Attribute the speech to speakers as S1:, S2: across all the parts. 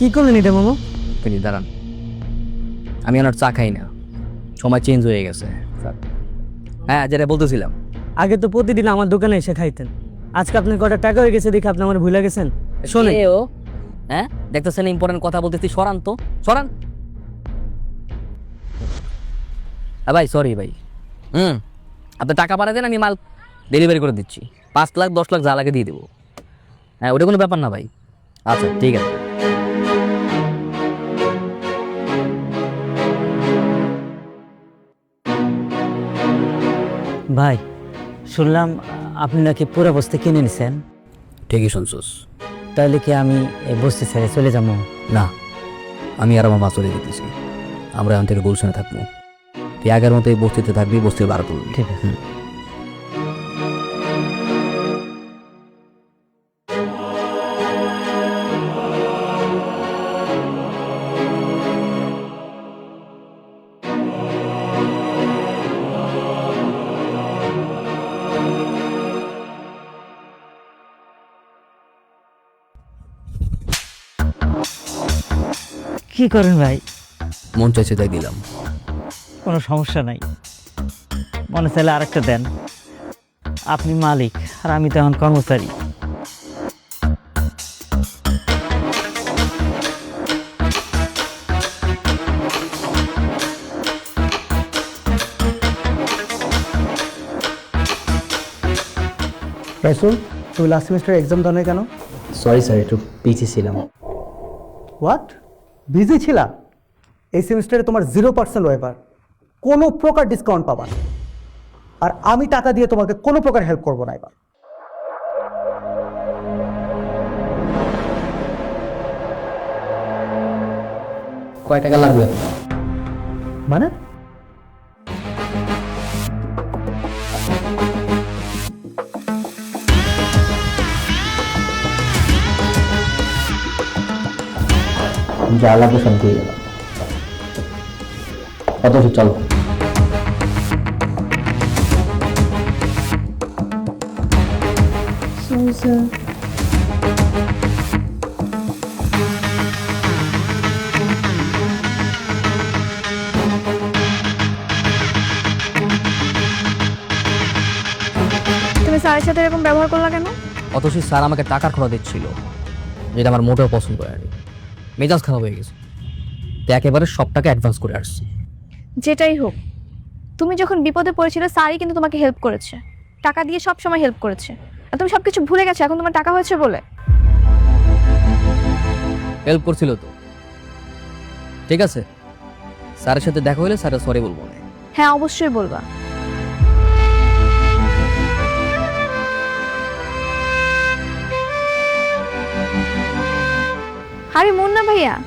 S1: কি করলেন এটা মামা?
S2: তিনি দাঁড়ান। আমি ওনার চা খাই না। সময় চেঞ্জ হয়ে গেছে হ্যাঁ যেটা বলতেছিলাম।
S1: আগে তো প্রতিদিন আমার দোকানে এসে খাইতেন। আজকে আপনার কটা টাকা হয়ে গেছে দেখে আপনি আমার ভুলে গেছেন? শোনে
S2: ও হ্যাঁ? দেখতেছেন ইম্পর্টেন্ট কথা বলতেছি সরান তো। সরান। হ্যাঁ ভাই সরি ভাই। হুম আপনি টাকা পাঠাতেন দেন আমি মাল ডেলিভারি করে দিচ্ছি। পাঁচ লাখ দশ লাখ যা লাগে দিয়ে দেবো। হ্যাঁ ওটা কোনো ব্যাপার না ভাই। আচ্ছা ঠিক আছে।
S3: ভাই শুনলাম আপনি নাকি পুরো বস্তি কিনে নিছেন।
S2: ঠিকই শুনছোস।
S3: তাহলে কি আমি এই বস্তি ছেড়ে চলে যাব?
S2: না আমি আর আমার মা চলে যেতেছি। আমরা এখন থেকে গুলশানে থাকব। তুই আগের মতো এই বস্তিতে থাকবি বস্তির বার তুলবি।
S3: ঠিক আছে। কি করেন ভাই?
S2: মন চাইছে তাই দিলাম।
S3: কোনো সমস্যা নাই। মনে চাইলে আরেকটা দেন। আপনি মালিক আর আমি তো এখন কর্মচারী।
S4: রাইসুল তুমি লাস্ট সেমিস্টার এক্সাম দাও নাই কেন?
S2: সরি স্যার একটু পিছিয়ে ছিলাম।
S4: হোয়াট বিজি ছিলা? এই সেমিস্টারে তোমার জিরো পার্সেন্ট ওয়েভার কোনো প্রকার ডিসকাউন্ট পাবা না। আর আমি টাকা দিয়ে তোমাকে কোনো প্রকার হেল্প করব না এবার।
S2: কয় টাকা লাগবে?
S4: মানে?
S2: যা সব দিয়ে গেলাম কত চলো।
S5: তুমি স্যারের সাথে এরকম ব্যবহার করলা কেন?
S2: অথচ স্যার আমাকে টাকার খরচ দিচ্ছিল যেটা আমার মোটেও পছন্দ করেনি মেজাজ খারাপ হয়ে গেছে। তো একেবারে সব টাকা অ্যাডভান্স করে আসছি।
S5: যেটাই হোক তুমি যখন বিপদে পড়েছিলে স্যারই কিন্তু তোমাকে হেল্প করেছে। টাকা দিয়ে সব সময় হেল্প করেছে। আর তুমি সব কিছু ভুলে গেছো এখন তোমার টাকা হয়েছে বলে।
S2: হেল্প করছিল তো। ঠিক আছে? স্যারের সাথে দেখা হলে স্যারের সরি বলব। না
S5: হ্যাঁ অবশ্যই বলবা। আরে মুন্না ভাইয়া।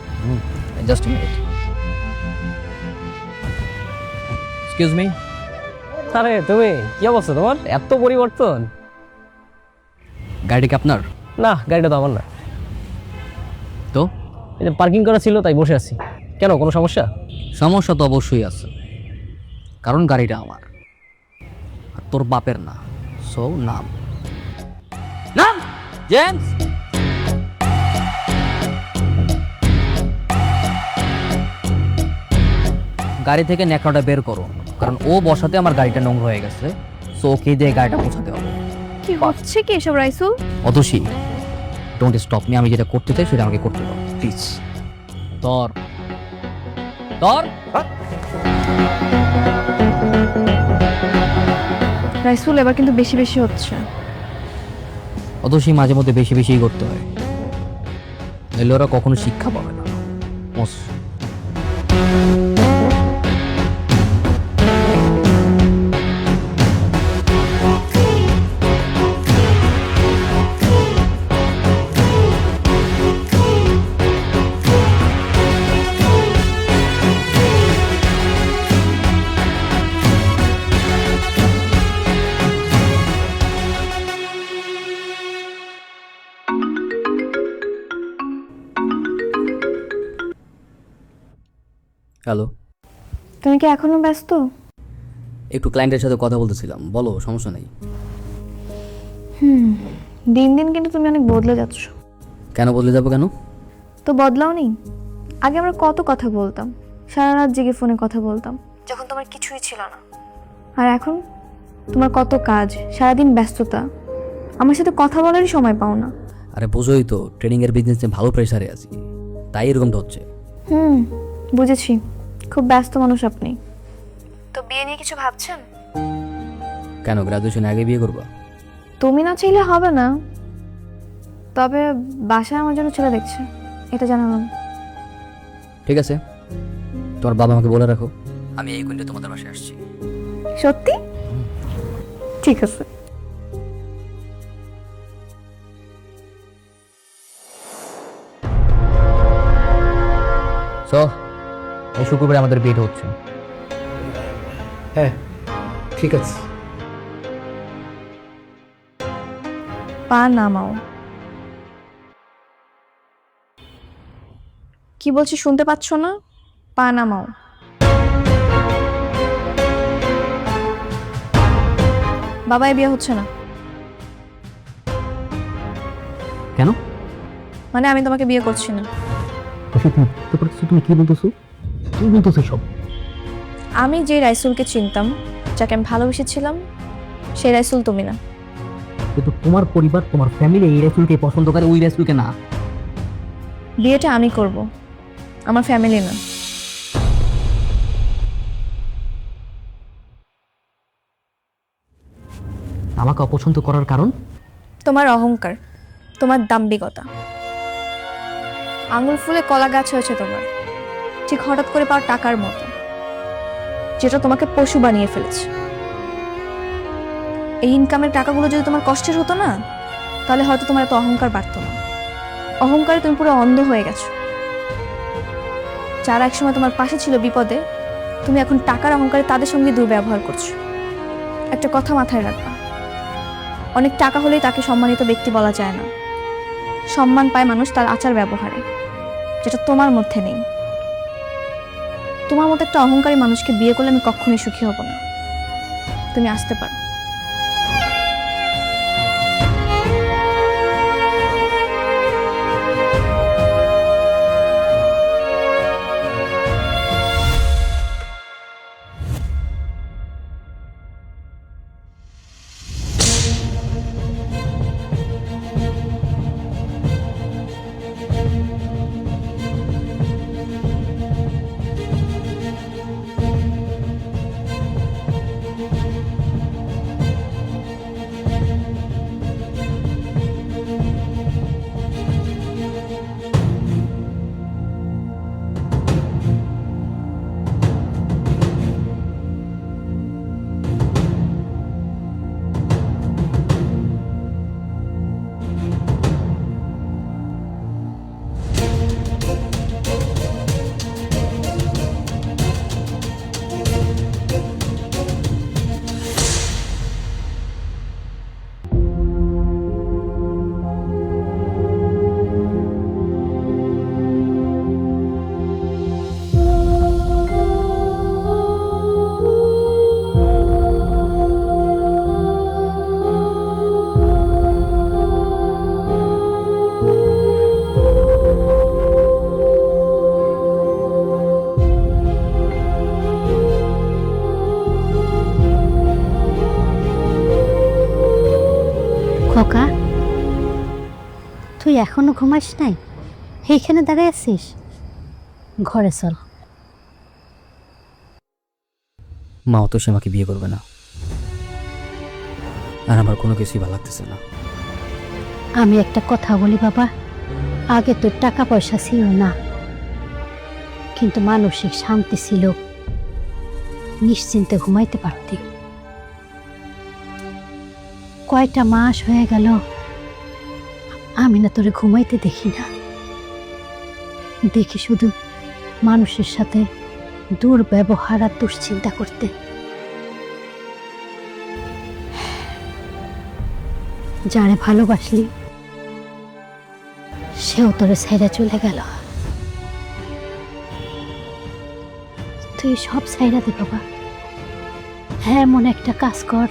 S2: জাস্ট মিনিট এক্সকিউজ মি
S1: আরে তুমি কি অবস্থা তোমার? এত পরিবর্তন।
S2: গাড়ি কি আপনার?
S1: না গাড়িটা তো আমার না।
S2: তো?
S1: এই যে পার্কিং করা ছিল তাই বসে আছি। কেন কোনো সমস্যা?
S2: সমস্যা তো অবশ্যই আছে। কারণ গাড়িটা আমার। আর তোর বাপের না। সো নাম। নাম! জেমস গাড়ি থেকে ন্যাকড়াটা বের করো। কারণ ও বসাতে আমার গাড়িটা নোংরা হয়ে গেছে। সো ওকে দিয়ে গাড়িটা পৌঁছাতে হবে।
S5: কি হচ্ছে কি এসব Raisul
S2: Atasi don't stop me আমি যেটা করতে চাই সেটা আমাকে করতে দাও। প্লিজ তোর তোর
S5: রাইসুল এবার কিন্তু বেশি বেশি হচ্ছে।
S2: অতসী মাঝে মধ্যে বেশি বেশিই করতে হয়। নইলে ওরা কখনো শিক্ষা পাবে না। মোস হ্যালো।
S5: তুমি কি এখনও ব্যস্ত?
S2: একটু ক্লায়েন্টের সাথে কথা বলতেছিলাম। বলো সমস্যা নেই।
S5: হুম দিন দিন কিন্তু তুমি অনেক বদলে যাচ্ছ।
S2: কেন বদলে যাব কেন?
S5: তো বদলাও নেই। আগে আমরা কত কথা বলতাম সারা রাত জেগে ফোনে কথা বলতাম যখন তোমার কিছুই ছিল না। আর এখন তোমার কত কাজ সারাদিন ব্যস্ততা আমার সাথে কথা বলারই সময় পাও না।
S2: আরে বোঝোই তো ট্রেনিংয়ের বিজনেসে ভালো প্রেশারে আছি। তাই এরকমটা হচ্ছে।
S5: হুম বুঝেছি। খুব ব্যস্ত মানুষ আপনি। তো বিয়ে নিয়ে কিছু ভাবছেন?
S2: কেন গ্রাজুয়েশন আগে বিয়ে করবা?
S5: তুমি না চাইলে হবে না। তবে বাসায় আমার জন্য ছেলে দেখছে এটা জানালাম।
S2: ঠিক আছে তোমার বাবা আমাকে বলে রাখো আমি এই কুইন্টে তোমাদের বাসায় আসছি।
S5: সত্যি? ঠিক আছে।
S2: সো এই শুক্রবারে আমাদের বিয়েটা হচ্ছে।
S4: হ্যাঁ ঠিক আছে।
S5: পা নামাও। কি বলছি শুনতে পাচ্ছ না? পা নামাও। বাবাই বিয়ে হচ্ছে না।
S2: কেন?
S5: মানে আমি তোমাকে বিয়ে করছি না।
S2: তুমি কি বলতেছো? কি বলতেছো সব?
S5: আমি যে রাইসুলকে চিনতাম যাকে আমি ভালোবেসেছিলাম সেই রাইসুল তুমি না।
S2: কিন্তু তোমার পরিবার তোমার ফ্যামিলি এই রেসুলকে পছন্দ করে ওই রেসুলকে না।
S5: বিয়েটা আমি করব আমার ফ্যামিলি না।
S2: আমাকে অপছন্দ করার কারণ?
S5: তোমার অহংকার তোমার দাম্ভিকতা। আঙুল ফুলে কলা গাছ হয়েছে তোমার। ঠিক হঠাৎ করে পাওয়া টাকার মতো, যেটা তোমাকে পশু বানিয়ে ফেলেছে। এই ইনকামের টাকাগুলো যদি তোমার কষ্টের হতো না, তাহলে হয়তো তোমার এত অহংকার বাড়তো না। অহংকারে তুমি পুরো অন্ধ হয়ে গেছো। যারা একসময় তোমার পাশে ছিল বিপদে, তুমি এখন টাকার অহংকারে তাদের সঙ্গে দুর্ব্যবহার করছ। একটা কথা মাথায় রাখবা, অনেক টাকা হলেই তাকে সম্মানিত ব্যক্তি বলা যায় না। সম্মান পায় মানুষ তার আচার ব্যবহারে যেটা তোমার মধ্যে নেই। তোমার মতো একটা অহংকারী মানুষকে বিয়ে করলে আমি কখনোই সুখী হব না। তুমি আসতে পারো।
S6: তুই এখনও ঘুমাস নাই? এইখানে দাঁড়ায় আছিস? ঘরে চল।
S2: মাও তো সে আমাকে বিয়ে করবে না। আর আমার কোনো কিছুই ভালো লাগতেছে না।
S6: আমি একটা কথা বলি বাবা আগে তোর টাকা পয়সা ছিল না। কিন্তু মানসিক শান্তি ছিল। নিশ্চিন্তে ঘুমাইতে পারতি। কয়টা মাস হয়ে গেল আমি না তোরে ঘুমাইতে দেখি না। দেখি শুধু মানুষের সাথে দুর্ব্যবহার আর দুশ্চিন্তা করতে। যারে ভালোবাসলি, সেও তোরে ছেড়ে চলে গেল। তুই সব ছাইরা দে বাবা। হ্যাঁ এমন একটা কাজ কর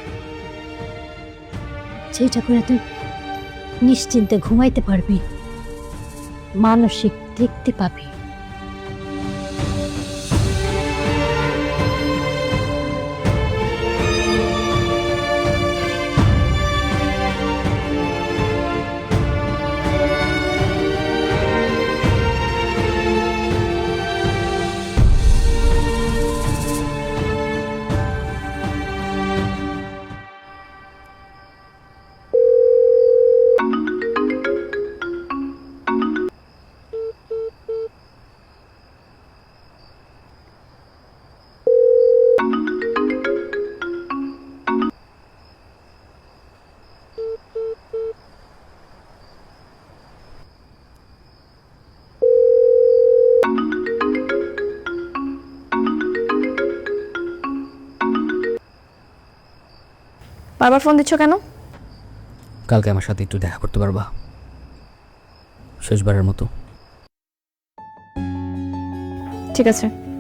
S6: যেটা করে তুই নিশ্চিন্তে ঘুমাইতে পারবি। মানসিক তৃপ্তি পাবে।
S5: বারবার ফোন দিচ্ছ কেন?
S2: কালকে আমার সাথে একটু দেখা করতে পারবা। শেষবারের মতো।
S5: ঠিক আছে।